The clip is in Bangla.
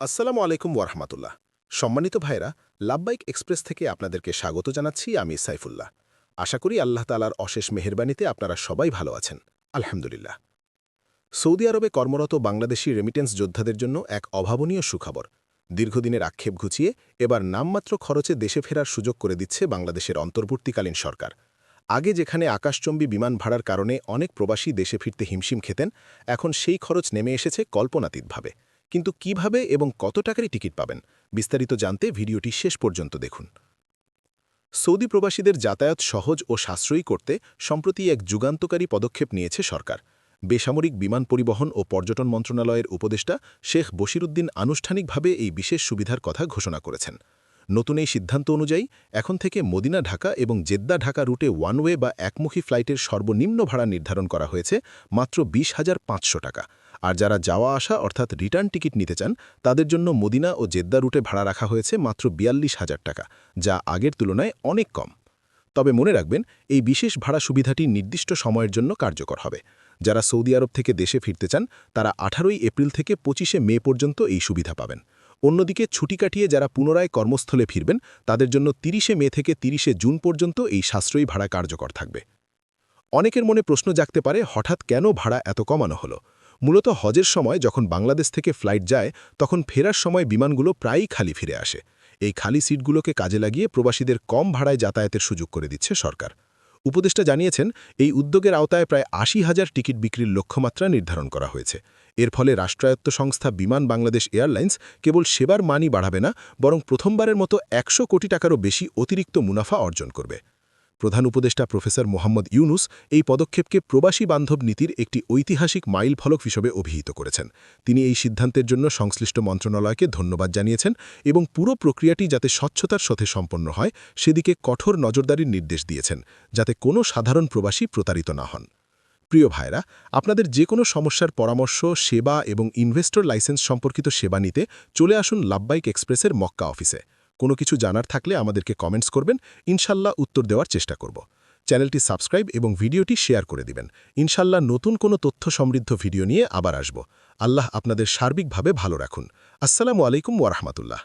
আসসালামু আলাইকুম ওয়ারহমাতুল্লাহ। সম্মানিত ভাইরা লাভবাইক এক্সপ্রেস থেকে আপনাদেরকে স্বাগত জানাচ্ছি, আমি সাইফুল্লাহ। আশা করি আল্লাহ তালার অশেষ মেহেরবানিতে আপনারা সবাই ভালো আছেন। আলহামদুলিল্লাহ। সৌদি আরবে কর্মরত বাংলাদেশি রেমিটেন্স যোদ্ধাদের জন্য এক অভাবনীয় সুখবর। দীর্ঘদিনের আক্ষেপ ঘুচিয়ে এবার নামমাত্র খরচে দেশে ফেরার সুযোগ করে দিচ্ছে বাংলাদেশের অন্তর্বর্তীকালীন সরকার। আগে যেখানে আকাশচম্বী বিমান ভাড়ার কারণে অনেক প্রবাসী দেশে ফিরতে হিমশিম খেতেন, এখন সেই খরচ নেমে এসেছে কল্পনাতীতভাবে। কিন্তু কীভাবে এবং কত টাকারই টিকিট পাবেন, বিস্তারিত জানতে ভিডিওটি শেষ পর্যন্ত দেখুন। সৌদি প্রবাসীদের যাতায়াত সহজ ও সাশ্রয়ী করতে সম্প্রতি এক যুগান্তকারী পদক্ষেপ নিয়েছে সরকার। বেসামরিক বিমান পরিবহন ও পর্যটন মন্ত্রণালয়ের উপদেষ্টা শেখ বশিরুদ্দিন আনুষ্ঠানিকভাবে এই বিশেষ সুবিধার কথা ঘোষণা করেছেন। নতুন এই সিদ্ধান্ত অনুযায়ী এখন থেকে মদিনা ঢাকা এবং জেদ্দা ঢাকা রুটে ওয়ানওয়ে বা একমুখী ফ্লাইটের সর্বনিম্ন ভাড়া নির্ধারণ করা হয়েছে মাত্র বিশ হাজার পাঁচশো টাকা। আর যারা যাওয়া আসা অর্থাৎ রিটার্ন টিকিট নিতে চান, তাদের জন্য মদিনা ও জেদ্দা রুটে ভাড়া রাখা হয়েছে মাত্র বিয়াল্লিশ হাজার টাকা, যা আগের তুলনায় অনেক কম। তবে মনে রাখবেন, এই বিশেষ ভাড়া সুবিধাটি নির্দিষ্ট সময়ের জন্য কার্যকর হবে। যারা সৌদি আরব থেকে দেশে ফিরতে চান, তারা আঠারোই এপ্রিল থেকে পঁচিশে মে পর্যন্ত এই সুবিধা পাবেন। অন্যদিকে ছুটি কাটিয়ে যারা পুনরায় কর্মস্থলে ফিরবেন, তাদের জন্য তিরিশে মে থেকে তিরিশে জুন পর্যন্ত এই সাশ্রয়ী ভাড়া কার্যকর থাকবে। অনেকের মনে প্রশ্ন জাগতে পারে, হঠাৎ কেন ভাড়া এত কমানো হলো? মূলত হজের সময় যখন বাংলাদেশ থেকে ফ্লাইট যায়, তখন ফেরার সময় বিমানগুলো প্রায়ই খালি ফিরে আসে। এই খালি সিটগুলোকে কাজে লাগিয়ে প্রবাসীদের কম ভাড়ায় যাতায়াতের সুযোগ করে দিচ্ছে সরকার। উপদেষ্টা জানিয়েছেন, এই উদ্যোগের আওতায় প্রায় আশি হাজার টিকিট বিক্রির লক্ষ্যমাত্রা নির্ধারণ করা হয়েছে। এর ফলে রাষ্ট্রায়ত্ত সংস্থা বিমান বাংলাদেশ এয়ারলাইন্স কেবল সেবার মানই বাড়াবে না, বরং প্রথমবারের মতো একশো কোটি টাকারও বেশি অতিরিক্ত মুনাফা অর্জন করবে। প্রধান উপদেষ্টা প্রফেসর মোহাম্মদ ইউনুস এই পদক্ষেপকে প্রবাসী বান্ধব নীতির একটি ঐতিহাসিক মাইল ফলক হিসেবে অভিহিত করেছেন। তিনি এই সিদ্ধান্তের জন্য সংশ্লিষ্ট মন্ত্রণালয়কে ধন্যবাদ জানিয়েছেন এবং পুরো প্রক্রিয়াটি যাতে স্বচ্ছতার সাথে সম্পন্ন হয়, সেদিকে কঠোর নজরদারির নির্দেশ দিয়েছেন, যাতে কোনো সাধারণ প্রবাসী প্রতারিত না হন। প্রিয় ভাইরা আপনাদের যে কোনো সমস্যার পরামর্শ, সেবা এবং ইনভেস্টর লাইসেন্স সম্পর্কিত সেবা নিতে চলে আসুন লাভবাইক এক্সপ্রেসের মক্কা অফিসে। কোনো কিছু জানার থাকলে আমাদেরকে কমেন্টস করবেন। ইনশাল্লাহ উত্তর দেওয়ার চেষ্টা করব। চ্যানেলটি সাবস্ক্রাইব এবং ভিডিওটি শেয়ার করে দিবেন। ইনশাল্লাহ নতুন কোনো তথ্য সমৃদ্ধ ভিডিও নিয়ে আবার আসব। আল্লাহ আপনাদের সার্বিকভাবে ভালো রাখুন। আসসালামু আলাইকুম ওয়ারহমাতুল্লাহ